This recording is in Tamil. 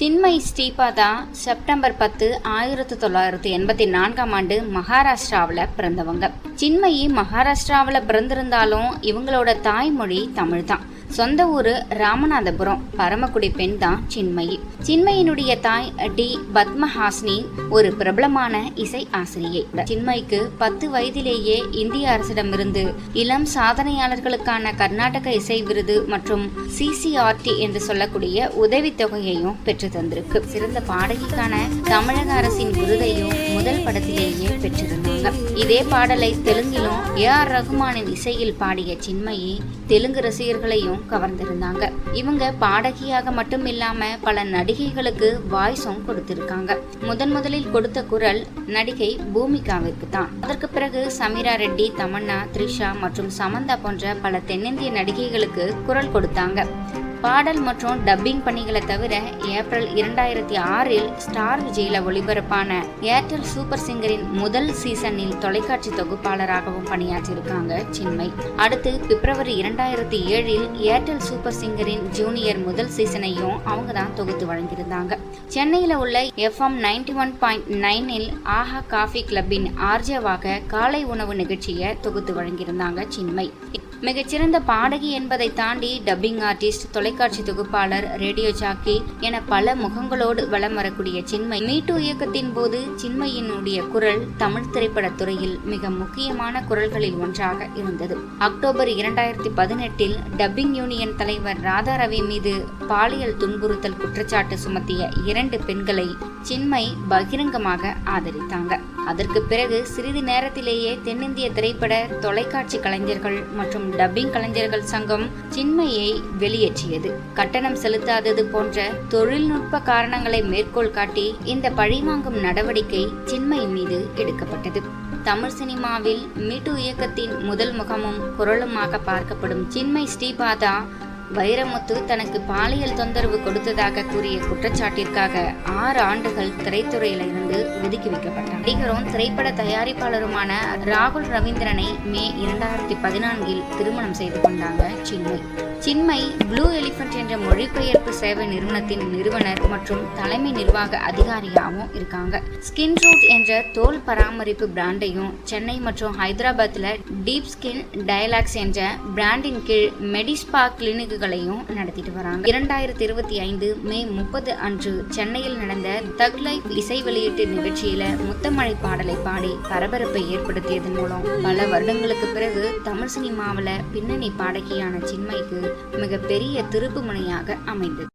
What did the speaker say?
சின்மை ஸ்ரீபாதா செப்டம்பர் பத்து ஆயிரத்தி தொள்ளாயிரத்தி எண்பத்தி நான்காம் ஆண்டு மகாராஷ்டிராவில் பிறந்தவங்க. சின்மயி மகாராஷ்டிராவில் பிறந்திருந்தாலும் இவங்களோட தாய்மொழி தமிழ் தான் சொந்த ஊர் ராமநாதபுரம். பரமக்குடி பெண் தான் சின்மயி. சின்மயினுடைய தாய் டி. பத்மஹாஸ்னி ஒரு பிரபலமான இசை ஆசிரியை. சின்மய்க்கு பத்து வயதிலேயே இந்திய அரசிடமிருந்து இளம் சாதனையாளர்களுக்கான கர்நாடக இசை விருது மற்றும் சிசிஆர்டி என்று சொல்லக்கூடிய உதவித்தொகையையும் பெற்று தந்திருக்கு. சிறந்த பாடகிக்கான தமிழக அரசின் விருதையும் முதல் படத்திலேயே பாடியிருக்காங்க இதே பாடலை தெலுங்கிலும் ஏ. ஆர். ரகுமானின் இசையில் பாடிய சின்மயி தெலுங்கு ரசிகர்களையும் கவர்ந்திருந்தாங்க. இவங்க பாடகியாக மட்டும் இல்லாம பல நடிகைகளுக்கு வாய்ஸும் கொடுத்திருக்காங்க. முதன் முதலில் கொடுத்த குரல் நடிகை பூமிகாவிற்கு தான். அதற்கு பிறகு சமீரா ரெட்டி தமன்னா த்ரிஷா மற்றும் சமந்தா போன்ற பல தென்னிந்திய நடிகைகளுக்கு குரல் கொடுத்தாங்க. பாடல் மற்றும் டப்பிங் பணிகளை தவிர ஏப்ரல் இரண்டாயிரத்தி ஆறில் ஸ்டார் விஜயில ஒளிபரப்பான ஏர்டெல் சூப்பர் சிங்கரின் முதல் சீசனில் தொலைக்காட்சி தொகுப்பாளராகவும் பணியாற்றியிருக்காங்க சின்மை அடுத்து பிப்ரவரி இரண்டாயிரத்தி ஏழில் ஏர்டெல் சூப்பர் சிங்கரின் ஜூனியர் முதல் சீசனையும் அவங்க தான் தொகுத்து வழங்கியிருந்தாங்க. சென்னையில் உள்ள எஃப்எம் நைன்டி ஒன் பாயிண்ட் நைனில் ஆஹா காஃபி கிளப்பின் ஆர்ஜவாக காலை உணவு நிகழ்ச்சியை தொகுத்து வழங்கியிருந்தாங்க சின்மை மிகச்சிறந்த பாடகி என்பதை தாண்டி டப்பிங் ஆர்டிஸ்ட் தொலைக்காட்சி தொகுப்பாளர் ரேடியோ ஜாக்கி என பல முகங்களோடு வலம் வரக்கூடிய சின்மை மீட்டு இயக்கத்தின் போது சின்மையினுடைய குரல் தமிழ் திரைப்பட துறையில் மிக முக்கியமான குரல்களில் ஒன்றாக இருந்தது. அக்டோபர் இரண்டாயிரத்தி பதினெட்டில் டப்பிங் யூனியன் தலைவர் ராதா ரவி மீது பாலியல் துன்புறுத்தல் குற்றச்சாட்டு சுமத்திய இரண்டு பெண்களை சின்மை பகிரங்கமாக ஆதரித்தாங்க. அதற்கு பிறகு சிறிது நேரத்திலேயே தென்னிந்திய திரைப்பட தொலைக்காட்சி கலைஞர்கள் மற்றும் டப்பிங் கலைஞர்கள் சங்கம் சின்மையை வெளியேற்றியது. கட்டணம் செலுத்தாதது போன்ற தொழில்நுட்ப காரணங்களை மேற்கோள் காட்டி இந்த பழிவாங்கும் நடவடிக்கை சின்மை மீது எடுக்கப்பட்டது. தமிழ் சினிமாவில் மீட்டு இயக்கத்தின் முதல் முகமும் குரலுமாக பார்க்கப்படும் சின்மை ஸ்ரீபாதா வைரமுத்து தனக்கு பாலியல் தொந்தரவு கொடுத்ததாக கூறிய குற்றச்சாட்டிற்காக ஆறு ஆண்டுகள் திரைத்துறையில இருந்து ஒதுக்கி வைக்கப்பட்டார். நடிகரும் திரைப்பட தயாரிப்பாளருமான ராகுல் ரவீந்திரனை மே இரண்டாயிரத்தி பதினான்கில் திருமணம் செய்து கொண்டாங்க சென்னை சின்மை ப்ளூ எலிஃபண்ட் என்ற மொழிபெயர்ப்பு சேவை நிறுவனத்தின் நிறுவனர் மற்றும் தலைமை நிர்வாக அதிகாரியாகவும் இருக்காங்க. ஸ்கின் ரூட் என்ற தோல் பராமரிப்பு பிராண்டையும் சென்னை மற்றும் ஹைதராபாத்தில் டீப் ஸ்கின் டயலாக்ஸ் என்ற பிராண்டின் கீழ் மெடிஸ்பா கிளினிக்குகளையும் நடத்திட்டு வராங்க. இரண்டாயிரத்தி இருபத்தி ஐந்து மே முப்பது அன்று சென்னையில் நடந்த தக் லைஃப் இசை வெளியீட்டு நிகழ்ச்சியில முத்தமழை பாடலை பாடி பரபரப்பை ஏற்படுத்தியதன் மூலம் பல வருடங்களுக்கு பிறகு தமிழ் சினிமாவில் பின்னணி பாடகியான சின்மைக்கு மிகப்பெரிய திருப்பு முனையாக அமைந்தது.